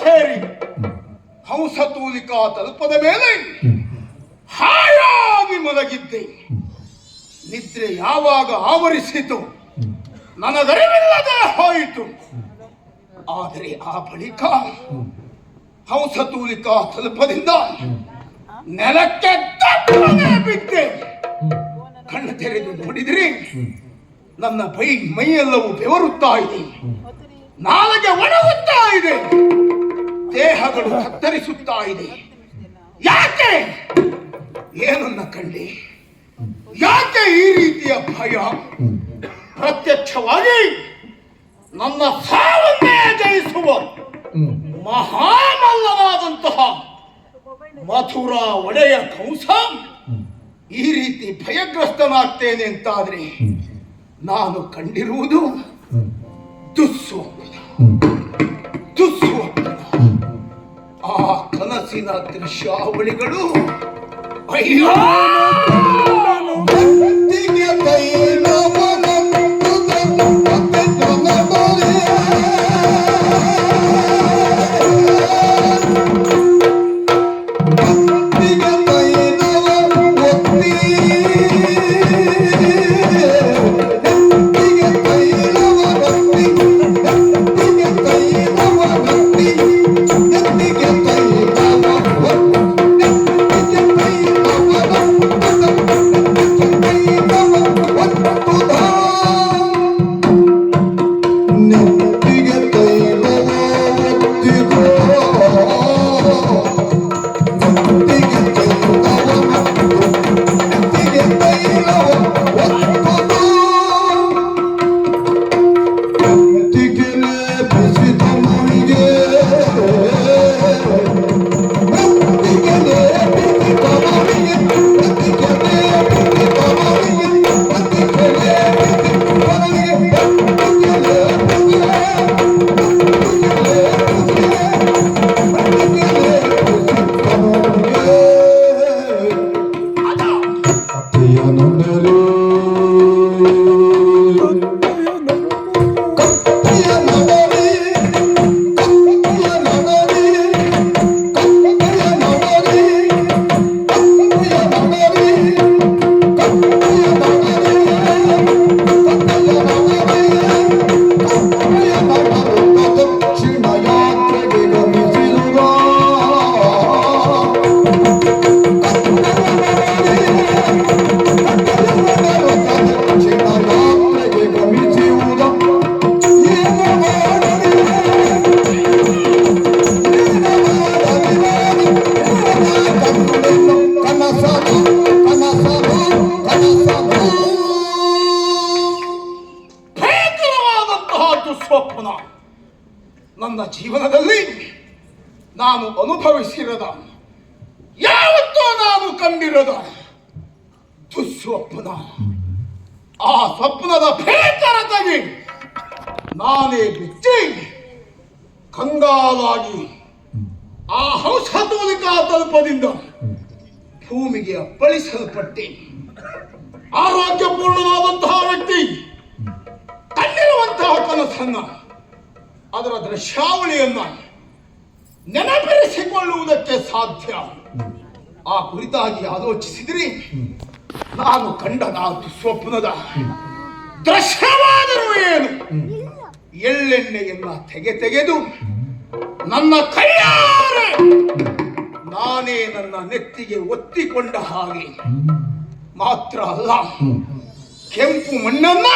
ಸೇರಿ ಹಂಸತೂಲಿಕಾ ತಲುಪದ ಮೇಲೆ ಹಾಯಾಗಿ ಮಲಗಿದ್ದೆ. ನಿದ್ರೆ ಯಾವಾಗ ಆವರಿಸಿತು ನನಗರಿವಿಲ್ಲದೆ ಹೋಯಿತು. ಆದರೆ ಆ ಬಳಿಕ ಹಂಸತೂಲಿಕಾ ತಲುಪದಿಂದ ನೆಲಕ್ಕೆ ಬಿದ್ದೆ. ಕಣ್ಣು ತೆರೆದು ನೋಡಿದ್ರಿ ನನ್ನ ಬೈ ಮೈಯೆಲ್ಲವೂ ಬೆವರುತ್ತಾ ಇದೆ. ನಾಲಗೆ ಒಣಗುತ್ತಾ ಇದೆ. ದೇಹಗಳು ಕತ್ತರಿಸುತ್ತಾ ಇದೆ. ಯಾಕೆ? ಏನನ್ನ ಕಂಡೆ ಯಾಕೆ ಈ ರೀತಿಯ ಭಯ? ಪ್ರತ್ಯಕ್ಷವಾಗಿ ನನ್ನ ಸಾವನ್ನೇ ಜಯಿಸುವ ಮಹಾಮಲ್ಲನಾದಂತಹ ಮಥುರ ಒಡೆಯ ಕಂಸ ಈ ರೀತಿ ಭಯಗ್ರಸ್ತನಾಗ್ತೇನೆ ಅಂತಾದ್ರೆ ನಾನು ಕಂಡಿರುವುದು ದುಸ್ಸು ಕನಸಿನ ದೃಶ್ಯಾವಳಿಗಳು ಅಯ್ಯೋ! ನನ್ನ ಜೀವನದಲ್ಲಿ ನಾನು ಅನುಭವಿಸಿರದ, ಯಾವತ್ತೂ ನಾನು ಕಂಡಿರದ ದುಸ್ವಪ್ನ ಆ ಸ್ವಪ್ನದ ಭಯಂಕರತೆಗೆ ನಾನೇ ಬಿಚ್ಚಿ ಕಂಗಾಲಾಗಿ ಆ ಹಂಸತೂಲಿಕಾ ತಲುಪದಿಂದ ಭೂಮಿಗೆ ಅಪ್ಪಳಿಸಲ್ಪಟ್ಟೆ. ಆರೋಗ್ಯಪೂರ್ಣವಾದಂತಹ ವ್ಯಕ್ತಿ ಕಣ್ಣಿರುವಂತಹ ಕನಸನ್ನ ಅದರ ದೃಶ್ಯಾವಳಿಯನ್ನು ನೆನಪಿರಿಸಿಕೊಳ್ಳುವುದಕ್ಕೆ ಸಾಧ್ಯ. ಆ ಕುರಿತಾಗಿ ಆಲೋಚಿಸಿದ್ರಿ. ನಾನು ಕಂಡ ನಾಲ್ಕು ಸ್ವಪ್ನದ ದೃಶ್ಯವಾದರೂ ಏನು? ಎಳ್ಳೆಣ್ಣೆಯನ್ನ ತೆಗೆ ತೆಗೆದು ನನ್ನ ಕೈಯಾರೆ ನಾನೇ ನನ್ನ ನೆತ್ತಿಗೆ ಒತ್ತಿಕೊಂಡ ಹಾಗೆ ಮಾತ್ರ ಅಲ್ಲ, ಕೆಂಪು ಮಣ್ಣನ್ನ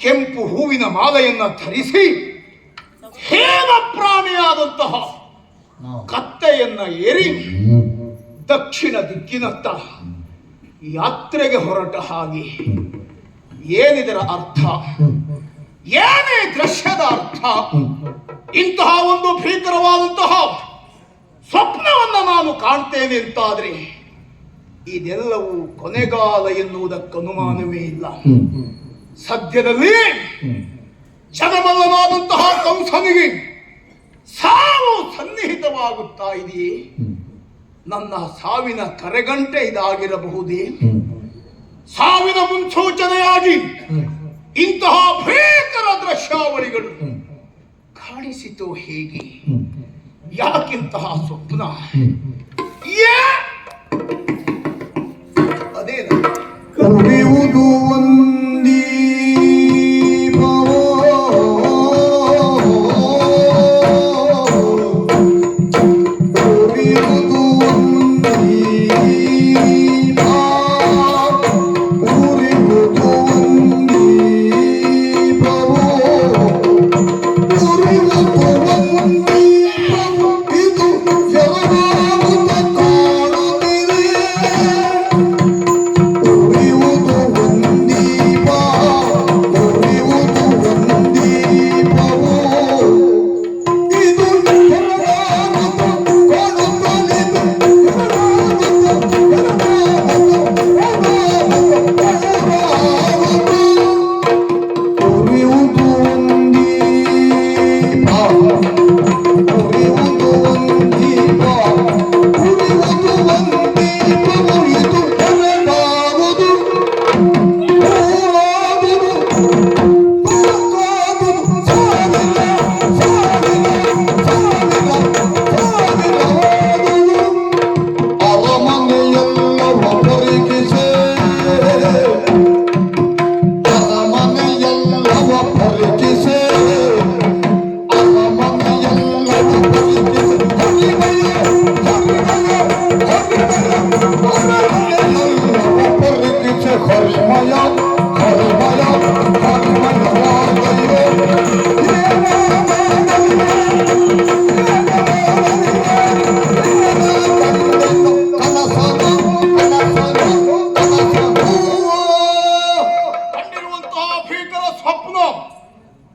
ಕೆಂಪು ಹೂವಿನ ಮಾಲೆಯನ್ನ ಧರಿಸಿ ಹೇಮ ಪ್ರಾಣಿಯಾದಂತಹ ಕತ್ತೆಯನ್ನ ಏರಿ ದಕ್ಷಿಣ ದಿಕ್ಕಿನತ್ತ ಯಾತ್ರೆಗೆ ಹೊರಟ ಹಾಗೆ ಏನಿದರ ಅರ್ಥ? ಏನೇ ದೃಶ್ಯದ ಅರ್ಥ? ಇಂತಹ ಒಂದು ಭೀಕರವಾದಂತಹ ಸ್ವಪ್ನವನ್ನ ನಾನು ಕಾಣ್ತೇನೆ ಅಂತಾದ್ರೆ ಇದೆಲ್ಲವೂ ಕೊನೆಗಾಲ ಎನ್ನುವುದಕ್ಕನುಮಾನವೇ ಇಲ್ಲ. ಸದ್ಯದಲ್ಲಿ ಜನಮಲ್ಲನಾದಂತಹ ಕಂಸನಿಗೆ ಸಾವು ಸನ್ನಿಹಿತವಾಗುತ್ತಾ ಇದೆಯೇ? ನನ್ನ ಸಾವಿನ ಕರೆಗಂಟೆ ಇದಾಗಿರಬಹುದೇ? ಸಾವಿನ ಮುನ್ಸೂಚನೆಯಾಗಿ ಇಂತಹ ಭೀಕರ ದೃಶ್ಯಾವಳಿಗಳು ಕಾಣಿಸಿತು ಹೇಗೆ? ಯಾಕಿಂತಹ ಸ್ವಪ್ನ?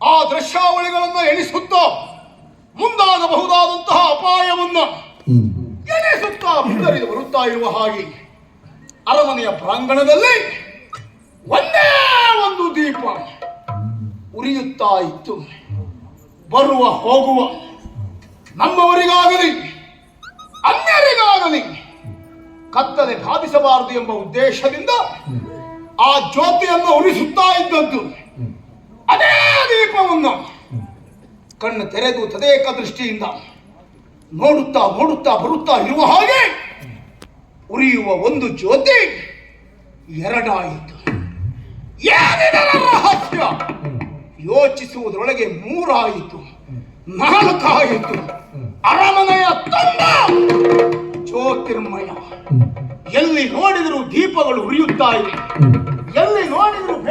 ಆ ದೃಶ್ಯಾವಳಿಗಳನ್ನು ಎಣಿಸುತ್ತಾ ಮುಂದಾಗಬಹುದಾದಂತಹ ಅಪಾಯವನ್ನ ಎಣಿಸುತ್ತಾ ಬಿದ್ದರಿದು ಬರುತ್ತಾ ಇರುವ ಹಾಗೆ ಅರಮನೆಯ ಪ್ರಾಂಗಣದಲ್ಲಿ ಒಂದೇ ಒಂದು ದೀಪ ಉರಿಯುತ್ತಾ ಇತ್ತು. ಬರುವ, ಹೋಗುವ ನಮ್ಮವರಿಗಾಗಲಿ, ಅನ್ಯರಿಗಾಗಲಿ ಕತ್ತಲೆ ಬಾಧಿಸಬಾರದು ಎಂಬ ಉದ್ದೇಶದಿಂದ ಆ ಜ್ಯೋತಿಯನ್ನು ಉರಿಸುತ್ತಾ ಇದ್ದದ್ದು. ಅದೇ ದೀಪವನ್ನು ಕಣ್ಣು ತೆರೆದು ತದೇಕ ದೃಷ್ಟಿಯಿಂದ ನೋಡುತ್ತಾ ನೋಡುತ್ತಾ ಬರುತ್ತಾ ಇರುವ ಹಾಗೆ ಉರಿಯುವ ಒಂದು ಜ್ಯೋತಿ ಎರಡಾಯಿತು. ಏನಿದರ ರಹಸ್ಯ? ಯೋಚಿಸುವುದರೊಳಗೆ ಮೂರಾಯಿತು. ನಾಲ್ಕಾಯಿತು. ಅರಮನೆಯ ತಂಡ ಜ್ಯೋತಿರ್ಮಯ. ಎಲ್ಲಿ ನೋಡಿದರೂ ದೀಪಗಳು ಉರಿಯುತ್ತಾ ಇವೆ ಎಲ್ಲಿ ನೋಡಿದರೂ